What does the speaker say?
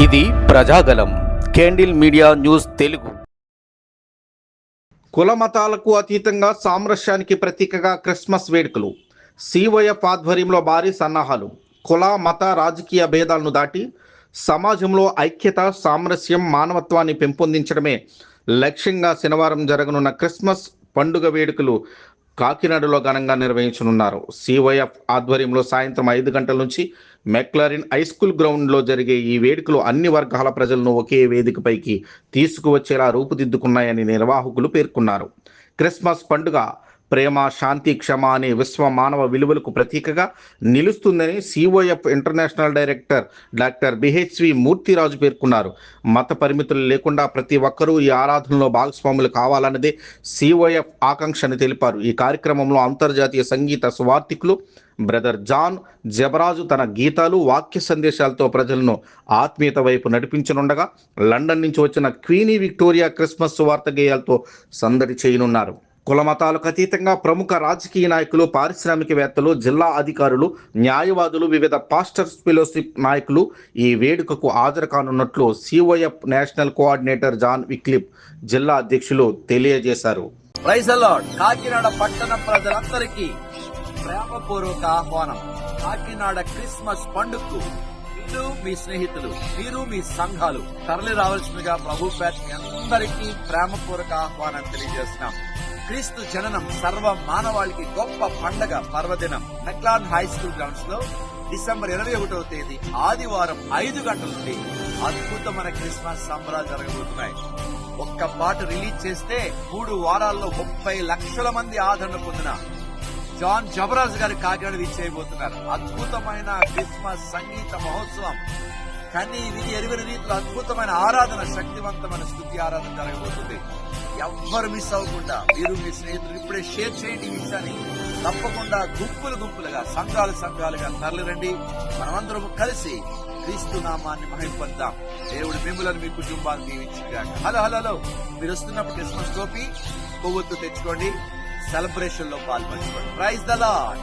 ఇది Prajagalam candle media news Telugu. కుల మతాలకు అతీతంగా సామరస్యానికి ప్రతీకగా క్రిస్మస్ వేడుకలు. సివైఎఫ్ ఆధ్వర్యంలో భారీ సన్నాహాలు. కుల మత రాజకీయ భేదాలను దాటి సమాజంలో ఐక్యత సామరస్యం మానవత్వాన్ని పెంపొందించడమే లక్ష్యంగా శనివారం జరగనున్న క్రిస్మస్ పండుగ వేడుకలు కాకినాడలో ఘనంగా నిర్వహించనున్నారు. సివైఎఫ్ ఆధ్వర్యంలో సాయంత్రం ఐదు గంటల నుంచి మెక్లరిన్ హై స్కూల్ గ్రౌండ్లో జరిగే ఈ వేడుకలు అన్ని వర్గాల ప్రజలను ఒకే వేదికపైకి తీసుకువచ్చేలా రూపుదిద్దుకున్నాయని నిర్వాహకులు పేర్కొన్నారు. క్రిస్మస్ పండుగ ప్రేమ శాంతి క్షమ అనే విశ్వ మానవ విలువలకు ప్రతీకగా నిలుస్తుందని COF international director doctor B H V Murthiraju పేర్కొన్నారు. మత పరిమితులు లేకుండా ప్రతి ఒక్కరూ ఈ ఆరాధనలో భాగస్వాములు కావాలన్నదే సిఓఎఫ్ ఆకాంక్ష అని తెలిపారు. ఈ కార్యక్రమంలో అంతర్జాతీయ సంగీత స్వార్థికులు బ్రదర్ జాన్ జబరాజు తన గీతాలు వాక్య సందేశాలతో ప్రజలను ఆత్మీయత వైపు నడిపించనుండగా లండన్ నుంచి వచ్చిన క్వీనీ విక్టోరియా క్రిస్మస్ వార్త గేయాలతో సందడి చేయనున్నారు. కులమతాలకు అతీతంగా ప్రముఖ రాజకీయ నాయకులు పారిశ్రామికవేత్తలు జిల్లా అధికారులు న్యాయవాదులు వివిధ పాస్టర్స్ ఫెలోషిప్ నాయకులు ఈ వేడుకకు హాజరు కానున్నట్లు సిఓఎఫ్ నేషనల్ కోఆర్డినేటర్ జాన్ విక్లిప్ జిల్లా అధ్యక్షులు తెలియజేశారు. కాకినాడ పట్టణ ప్రజలందరికీ ప్రేమపూర్వక ఆహ్వానం. కాకినాడ క్రిస్మస్ పండుగకు మీరు మీ స్నేహితులు మీరు మీ సంఘాలు. తరలి రావాల్సిందిగా ప్రభు పేట అందరికీ ప్రేమపూర్వక ఆహ్వానం తెలియజేస్తున్నాం. క్రీస్తు జననం సర్వ మానవాళికి గొప్ప పండగ పర్వదినం. మెక్లాన్ హై స్కూల్ గ్రౌండ్స్లో డిసెంబర్ ఇరవై ఒకటవ తేదీ ఆదివారం ఐదు గంటల నుండి అద్భుతమైన క్రిస్మస్ సంబరాలు జరగబోతున్నాయి. ఒక్క పాట రిలీజ్ చేస్తే మూడు వారాల్లో ముప్పై లక్షల మంది ఆదరణ పొందిన జాన్ జబరాజ్ గారి కాకినాడ చేయబోతున్నారు అద్భుతమైన క్రిస్మస్ సంగీత మహోత్సవం. కానీ ఇది ఎరుగని రీతిలో అద్భుతమైన ఆరాధన శక్తివంతమైన స్థుతి ఆరాధన జరగబోతుంది. ఎవ్వరు మిస్ అవ్వకుండా మీరు మీ స్నేహితులు ఇప్పుడే షేర్ చేయండి ఈ విషయాన్ని. తప్పకుండా గుంపులు గుంపులుగా సంఘాలు సంఘాలుగా తరలిరండి మనమందరం కలిసి క్రీస్తు నామాన్ని మహింపద్దాం దేవుడు మిమ్మల్ని మీ కుటుంబాన్ని దీవించుగాక. Hello hello hello. మీరు వస్తున్నప్పుడు క్రిస్మస్ టోపీ కొవ్వొత్తు తెచ్చుకోండి. సెలబ్రేషన్లో పాల్పంచుకోండి. Praise the Lord